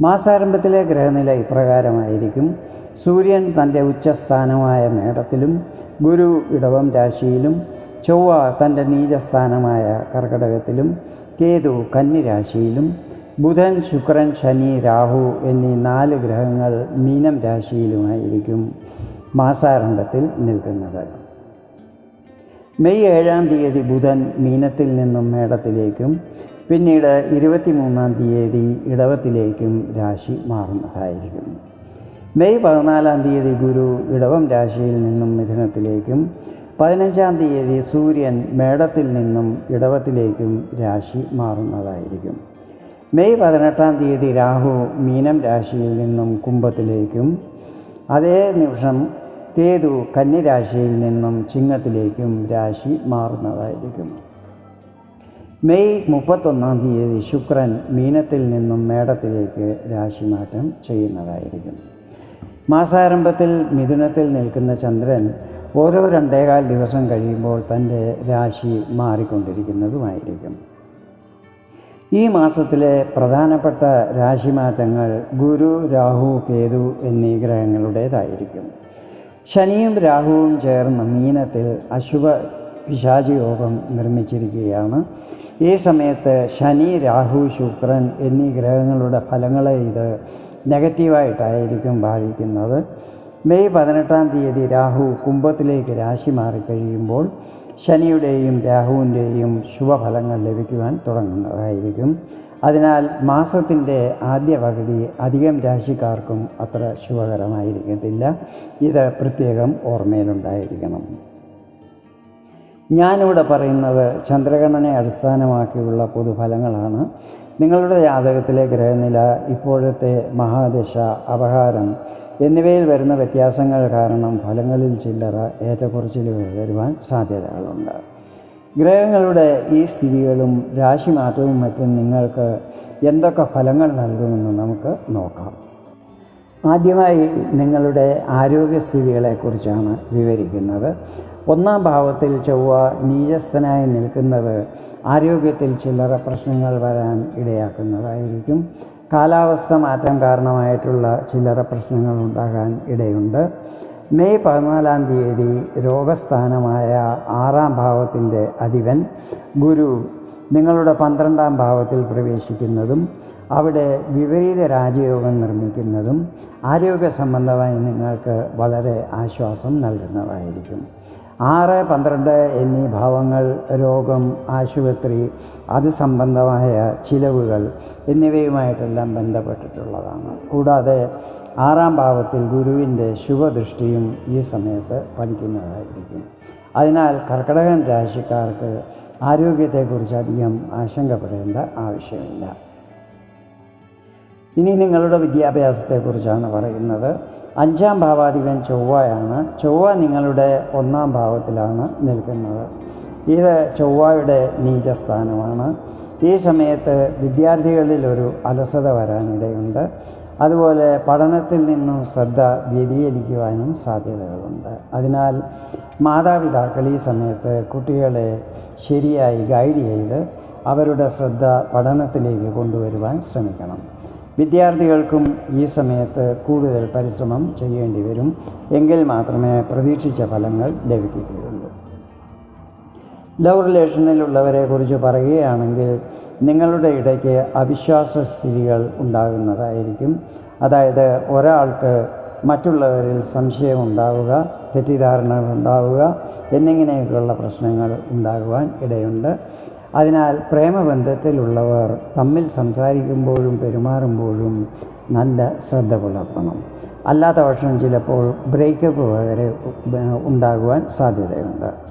മാസാരംഭത്തിലെ ഗ്രഹനില ഇപ്രകാരമായിരിക്കും. സൂര്യൻ തന്റെ ഉച്ചസ്ഥാനമായ മേടത്തിലും ഗുരു ഇടവം രാശിയിലും ചൊവ്വ തന്റെ നീചസ്ഥാനമായ കർക്കടകത്തിലും കേതു കന്നിരാശിയിലും ബുധൻ ശുക്രൻ ശനി രാഹു എന്നീ നാല് ഗ്രഹങ്ങൾ മീനം രാശിയിലുമായിരിക്കും മാസാരംഭത്തിൽ നിൽക്കുന്നത്. മെയ് ഏഴാം തീയതി ബുധൻ മീനത്തിൽ നിന്നും മേടത്തിലേക്കും പിന്നീട് ഇരുപത്തിമൂന്നാം തീയതി ഇടവത്തിലേക്കും രാശി മാറുന്നതായിരിക്കും. മെയ് പതിനാലാം തീയതി ഗുരു ഇടവം രാശിയിൽ നിന്നും മിഥുനത്തിലേക്കും പതിനഞ്ചാം തീയതി സൂര്യൻ മേടത്തിൽ നിന്നും ഇടവത്തിലേക്കും രാശി മാറുന്നതായിരിക്കും. മെയ് പതിനെട്ടാം തീയതി രാഹു മീനം രാശിയിൽ നിന്നും കുംഭത്തിലേക്കും അതേ നിമിഷം കേതു കന്നിരാശിയിൽ നിന്നും ചിങ്ങത്തിലേക്കും രാശി മാറുന്നതായിരിക്കും. മെയ് മുപ്പത്തൊന്നാം തീയതി ശുക്രൻ മീനത്തിൽ നിന്നും മേടത്തിലേക്ക് രാശിമാറ്റം ചെയ്യുന്നതായിരിക്കും. മാസാരംഭത്തിൽ മിഥുനത്തിൽ നിൽക്കുന്ന ചന്ദ്രൻ ഓരോ രണ്ടേകാൽ ദിവസം കഴിയുമ്പോൾ തന്റെ രാശി മാറിക്കൊണ്ടിരിക്കുന്നതുമായിരിക്കും. ഈ മാസത്തിലെ പ്രധാനപ്പെട്ട രാശിമാറ്റങ്ങൾ ഗുരു രാഹു കേതു എന്നീ ഗ്രഹങ്ങളുടേതായിരിക്കും. ശനിയും രാഹുവും ചേർന്ന് മീനത്തിൽ അശുഭ പിശാചി യോഗം നിർമ്മിച്ചിരിക്കുകയാണ്. ഈ സമയത്ത് ശനി രാഹു ശുക്രൻ എന്നീ ഗ്രഹങ്ങളുടെ ഫലങ്ങളെ ഇത് നെഗറ്റീവായിട്ടായിരിക്കും ബാധിക്കുന്നത്. മെയ് പതിനെട്ടാം തീയതി രാഹു കുംഭത്തിലേക്ക് രാശി മാറിക്കഴിയുമ്പോൾ ശനിയുടെയും രാഹുവിന്റെയും ശുഭഫലങ്ങൾ ലഭിക്കുവാൻ തുടങ്ങുന്നതായിരിക്കും. അതിനാൽ മാസത്തിന്റെ ആദ്യ പകുതി അധികം രാശിക്കാർക്കും അത്ര ശുഭകരമായിരിക്കത്തില്ല. ഇത് പ്രത്യേകം ഓർമ്മയിലുണ്ടായിരിക്കണം. ഞാനിവിടെ പറയുന്നത് ചന്ദ്രഗണനെ അടിസ്ഥാനമാക്കിയുള്ള പൊതുഫലങ്ങളാണ്. നിങ്ങളുടെ ജാതകത്തിലെ ഗ്രഹനില ഇപ്പോഴത്തെ മഹാദശ അപഹാരം എന്നിവയിൽ വരുന്ന വ്യത്യാസങ്ങൾ കാരണം ഫലങ്ങളിൽ ചില്ലറ ഏറ്റക്കുറച്ചിലുകൾ വരുവാൻ സാധ്യതകളുണ്ട്. ഗ്രഹങ്ങളുടെ ഈ സ്ഥിതികളും രാശിമാറ്റവും മറ്റും നിങ്ങൾക്ക് എന്തൊക്കെ ഫലങ്ങൾ നൽകുമെന്ന് നമുക്ക് നോക്കാം. ആദ്യമായി നിങ്ങളുടെ ആരോഗ്യസ്ഥിതികളെക്കുറിച്ചാണ് വിവരിക്കുന്നത്. ഒന്നാം ഭാവത്തിൽ ചൊവ്വ നീചസ്ഥനായി നിൽക്കുന്നത് ആരോഗ്യത്തിൽ ചില്ലറ പ്രശ്നങ്ങൾ വരാൻ ഇടയാക്കുന്നതായിരിക്കും. കാലാവസ്ഥ മാറ്റം കാരണമായിട്ടുള്ള ചില്ലറ പ്രശ്നങ്ങൾ ഉണ്ടാകാൻ ഇടയുണ്ട്. മെയ് പതിനാലാം തീയതി രോഗസ്ഥാനമായ ആറാം ഭാവത്തിന്റെ അധിപൻ ഗുരു നിങ്ങളുടെ പന്ത്രണ്ടാം ഭാവത്തിൽ പ്രവേശിക്കുന്നതും അവിടെ വിപരീത രാജയോഗം നിർമ്മിക്കുന്നതും ആരോഗ്യ സംബന്ധമായി നിങ്ങൾക്ക് വളരെ ആശ്വാസം നൽകുന്നതായിരിക്കും. ആറ് പന്ത്രണ്ട് എന്നീ ഭാവങ്ങൾ രോഗം ആശുപത്രി അത് സംബന്ധമായ ചിലവുകൾ എന്നിവയുമായിട്ടെല്ലാം ബന്ധപ്പെട്ടിട്ടുള്ളതാണ്. കൂടാതെ ആറാം ഭാവത്തിൽ ഗുരുവിന്റെ ശുഭദൃഷ്ടിയും ഈ സമയത്ത് പതിക്കുന്നതായിരിക്കും. അതിനാൽ കർക്കടകൻ രാശിക്കാർക്ക് ആരോഗ്യത്തെക്കുറിച്ച് അധികം ആശങ്കപ്പെടേണ്ട ആവശ്യമില്ല. ഇനി നിങ്ങളുടെ വിദ്യാഭ്യാസത്തെക്കുറിച്ചാണ് പറയുന്നത്. അഞ്ചാം ഭാവാധിപൻ ചൊവ്വയാണ്. ചൊവ്വ നിങ്ങളുടെ ഒന്നാം ഭാവത്തിലാണ് നിൽക്കുന്നത്. ഇത് ചൊവ്വയുടെ നീചസ്ഥാനമാണ്. ഈ സമയത്ത് വിദ്യാർത്ഥികളിൽ ഒരു അലസത വരാനിടയുണ്ട്. അതുപോലെ പഠനത്തിൽ നിന്നും ശ്രദ്ധ വ്യതിചലിക്കുവാനും സാധ്യതകളുണ്ട്. അതിനാൽ മാതാപിതാക്കൾ ഈ സമയത്ത് കുട്ടികളെ ശരിയായി ഗൈഡ് ചെയ്ത് അവരുടെ ശ്രദ്ധ പഠനത്തിലേക്ക് കൊണ്ടുവരുവാൻ ശ്രമിക്കണം. വിദ്യാർത്ഥികൾക്കും ഈ സമയത്ത് കൂടുതൽ പരിശ്രമം ചെയ്യേണ്ടി വരും. എങ്കിൽ മാത്രമേ പ്രതീക്ഷിച്ച ഫലങ്ങൾ ലഭിക്കുകയുള്ളൂ. ലവ് റിലേഷനിലുള്ളവരെ കുറിച്ച് പറയുകയാണെങ്കിൽ നിങ്ങളുടെ ഇടയ്ക്ക് അവിശ്വാസ സ്ഥിതികൾ ഉണ്ടാകുന്നതായിരിക്കും. അതായത് ഒരാൾക്ക് മറ്റുള്ളവരിൽ സംശയം ഉണ്ടാവുക തെറ്റിദ്ധാരണകൾ ഉണ്ടാവുക എന്നിങ്ങനെയൊക്കെയുള്ള പ്രശ്നങ്ങൾ ഉണ്ടാകുവാൻ ഇടയുണ്ട്. അതിനാൽ പ്രേമബന്ധത്തിലുള്ളവർ തമ്മിൽ സംസാരിക്കുമ്പോഴും പെരുമാറുമ്പോഴും നല്ല ശ്രദ്ധ പുലർത്തണം. അല്ലാത്ത പക്ഷം ചിലപ്പോൾ ബ്രേക്കപ്പ് വരെ ഉണ്ടാകുവാൻ സാധ്യതയുണ്ട്.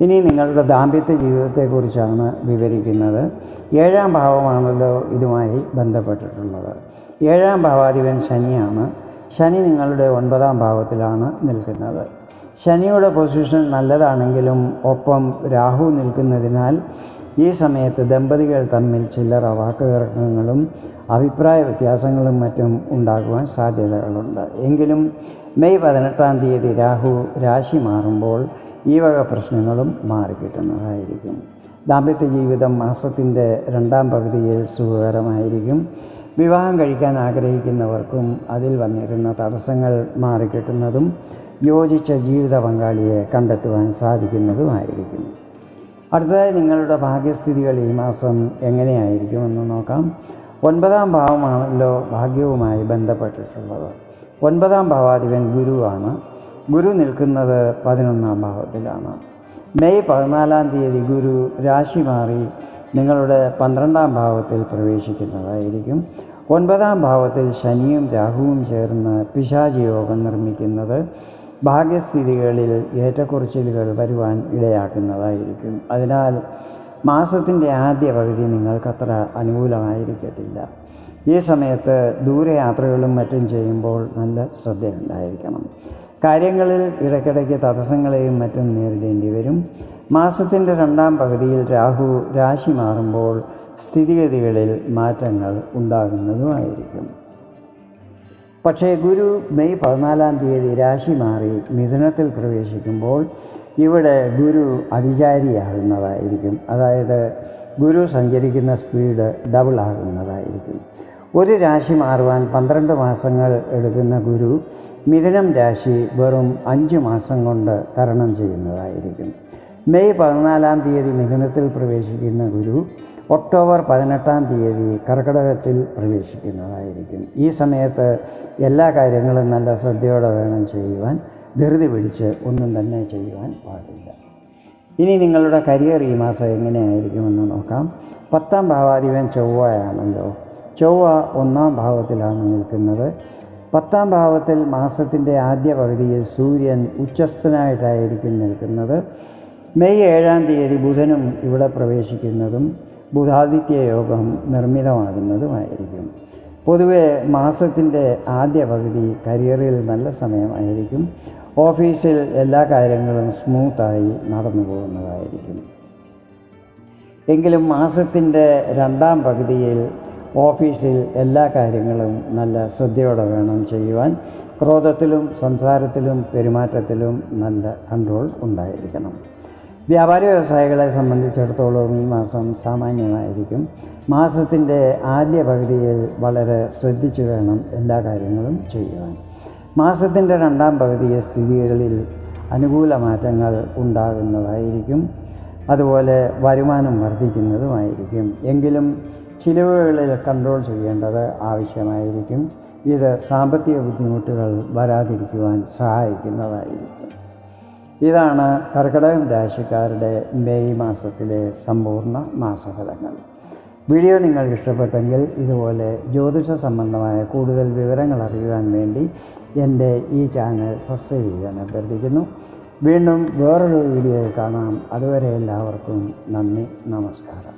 ഇനി നിങ്ങളുടെ ദാമ്പത്യ ജീവിതത്തെക്കുറിച്ചാണ് വിവരിക്കുന്നത്. ഏഴാം ഭാവമാണല്ലോ ഇതുമായി ബന്ധപ്പെട്ടിട്ടുള്ളത്. ഏഴാം ഭാവാധിപൻ ശനിയാണ്. ശനി നിങ്ങളുടെ ഒൻപതാം ഭാവത്തിലാണ് നിൽക്കുന്നത്. ശനിയുടെ പൊസിഷൻ നല്ലതാണെങ്കിലും ഒപ്പം രാഹു നിൽക്കുന്നതിനാൽ ഈ സമയത്ത് ദമ്പതികൾ തമ്മിൽ ചില്ലറ വാക്കുതർക്കങ്ങളും അഭിപ്രായ വ്യത്യാസങ്ങളും മറ്റും ഉണ്ടാകുവാൻ സാധ്യതകളുണ്ട്. എങ്കിലും മെയ് പതിനെട്ടാം തീയതി രാഹു രാശി മാറുമ്പോൾ ഈ വക പ്രശ്നങ്ങളും മാറിക്കിട്ടുന്നതായിരിക്കും. ദാമ്പത്യ ജീവിതം മാസത്തിന്റെ രണ്ടാം പകുതിയിൽ സുഖകരമായിരിക്കും. വിവാഹം കഴിക്കാൻ ആഗ്രഹിക്കുന്നവർക്കും അതിൽ വന്നിരുന്ന തടസ്സങ്ങൾ മാറിക്കിട്ടുന്നതും യോജിച്ച ജീവിത പങ്കാളിയെ കണ്ടെത്തുവാൻ സാധിക്കുന്നതുമായിരിക്കും അടുത്തതായി നിങ്ങളുടെ ഭാഗ്യസ്ഥിതികൾ ഈ മാസം എങ്ങനെയായിരിക്കുമെന്ന് നോക്കാം. ഒൻപതാം ഭാവമാണല്ലോ ഭാഗ്യവുമായി ബന്ധപ്പെട്ടിട്ടുള്ളത്. ഒൻപതാം ഭാവാധിപൻ ഗുരുവാണ്. ഗുരു നിൽക്കുന്നത് പതിനൊന്നാം ഭാവത്തിലാണ്. മെയ് പതിനാലാം തീയതി ഗുരു രാശി മാറി നിങ്ങളുടെ പന്ത്രണ്ടാം ഭാവത്തിൽ പ്രവേശിക്കുന്നതായിരിക്കും. ഒൻപതാം ഭാവത്തിൽ ശനിയും രാഹുവും ചേർന്ന് പിശാചി യോഗം നിർമ്മിക്കുന്നത് ഭാഗ്യസ്ഥിതികളിൽ ഏറ്റക്കുറച്ചിലുകൾ വരുവാൻ ഇടയാക്കുന്നതായിരിക്കും. അതിനാൽ മാസത്തിന്റെ ആദ്യ പകുതി നിങ്ങൾക്കത്ര അനുകൂലമായിരിക്കത്തില്ല. ഈ സമയത്ത് ദൂരയാത്രകളും മറ്റും ചെയ്യുമ്പോൾ നല്ല ശ്രദ്ധയുണ്ടായിരിക്കണം. കാര്യങ്ങളിൽ ഇടയ്ക്കിടയ്ക്ക് തടസ്സങ്ങളെയും മറ്റും നേരിടേണ്ടി വരും. മാസത്തിന്റെ രണ്ടാം പകുതിയിൽ രാഹു രാശി മാറുമ്പോൾ സ്ഥിതിഗതികളിൽ മാറ്റങ്ങൾ ഉണ്ടാകുന്നതുമായിരിക്കും. പക്ഷേ ഗുരു മെയ് പതിനാലാം തീയതി രാശി മാറി മിഥുനത്തിൽ പ്രവേശിക്കുമ്പോൾ ഇവിടെ ഗുരു അതിചാരിയാകുന്നതായിരിക്കും. അതായത് ഗുരു സഞ്ചരിക്കുന്ന സ്പീഡ് ഡബിൾ ആകുന്നതായിരിക്കും. ഒരു രാശി മാറുവാൻ പന്ത്രണ്ട് മാസങ്ങൾ എടുക്കുന്ന ഗുരു മിഥുനം രാശി വെറും അഞ്ച് മാസം കൊണ്ട് തരണം ചെയ്യുന്നതായിരിക്കും. മെയ് പതിനാലാം തീയതി മിഥുനത്തിൽ പ്രവേശിക്കുന്ന ഗുരു ഒക്ടോബർ പതിനെട്ടാം തീയതി കർക്കിടകത്തിൽ പ്രവേശിക്കുന്നതായിരിക്കും. ഈ സമയത്ത് എല്ലാ കാര്യങ്ങളും നല്ല ശ്രദ്ധയോടെ വേണം ചെയ്യുവാൻ ധൃതി പിടിച്ച് ഒന്നും തന്നെ ചെയ്യുവാൻ പാടില്ല. ഇനി നിങ്ങളുടെ കരിയർ ഈ മാസം എങ്ങനെയായിരിക്കുമെന്ന് നോക്കാം. പത്താം ഭാവാധിപൻ ചൊവ്വയാണല്ലോ. ചൊവ്വ ഒന്നാം ഭാവത്തിലാണ് നിൽക്കുന്നത്. പത്താം ഭാവത്തിൽ മാസത്തിന്റെ ആദ്യ പകുതിയിൽ സൂര്യൻ ഉച്ചസ്ഥനായിട്ടായിരിക്കും നിൽക്കുന്നത്. മെയ് ഏഴാം തീയതി ബുധനും ഇവിടെ പ്രവേശിക്കുന്നതും ബുധാദിത്യ യോഗം നിർമ്മിതമാകുന്നതുമായിരിക്കും. പൊതുവെ മാസത്തിന്റെ ആദ്യ പകുതി കരിയറിൽ നല്ല സമയമായിരിക്കും. ഓഫീസിൽ എല്ലാ കാര്യങ്ങളും സ്മൂത്തായി നടന്നു പോകുന്നതായിരിക്കും എങ്കിലും മാസത്തിന്റെ രണ്ടാം പകുതിയിൽ ഓഫീസിൽ എല്ലാ കാര്യങ്ങളും നല്ല ശ്രദ്ധയോടെ വേണം ചെയ്യുവാൻ ക്രോധത്തിലും സംസാരത്തിലും പെരുമാറ്റത്തിലും നല്ല കൺട്രോൾ ഉണ്ടായിരിക്കണം. വ്യാപാരി വ്യവസായികളെ സംബന്ധിച്ചിടത്തോളം ഈ മാസം സാമാന്യമായിരിക്കും. മാസത്തിന്റെ ആദ്യ പകുതിയിൽ വളരെ ശ്രദ്ധിച്ചു വേണം എല്ലാ കാര്യങ്ങളും ചെയ്യുവാൻ. മാസത്തിന്റെ രണ്ടാം പകുതിയെ സ്ഥിതികളിൽ അനുകൂല മാറ്റങ്ങൾ ഉണ്ടാകുന്നതായിരിക്കും. അതുപോലെ വരുമാനം വർദ്ധിക്കുന്നതുമായിരിക്കും. എങ്കിലും ചിലവുകളിൽ കൺട്രോൾ ചെയ്യേണ്ടത് ആവശ്യമായിരിക്കും. ഇത് സാമ്പത്തിക ബുദ്ധിമുട്ടുകൾ വരാതിരിക്കുവാൻ സഹായിക്കുന്നതായിരിക്കും. ഇതാണ് കർക്കിടകം രാശിക്കാരുടെ മെയ് മാസത്തിലെ സമ്പൂർണ മാസഫലങ്ങൾ. വീഡിയോ നിങ്ങൾക്ക് ഇഷ്ടപ്പെട്ടെങ്കിൽ ഇതുപോലെ ജ്യോതിഷ സംബന്ധമായ കൂടുതൽ വിവരങ്ങൾ അറിയുവാൻ വേണ്ടി എന്റെ ഈ ചാനൽ സബ്സ്ക്രൈബ് ചെയ്യാൻ അഭ്യർത്ഥിക്കുന്നു. വീണ്ടും വേറൊരു വീഡിയോയിൽ കാണാം. അതുവരെ എല്ലാവർക്കും നന്ദി നമസ്കാരം.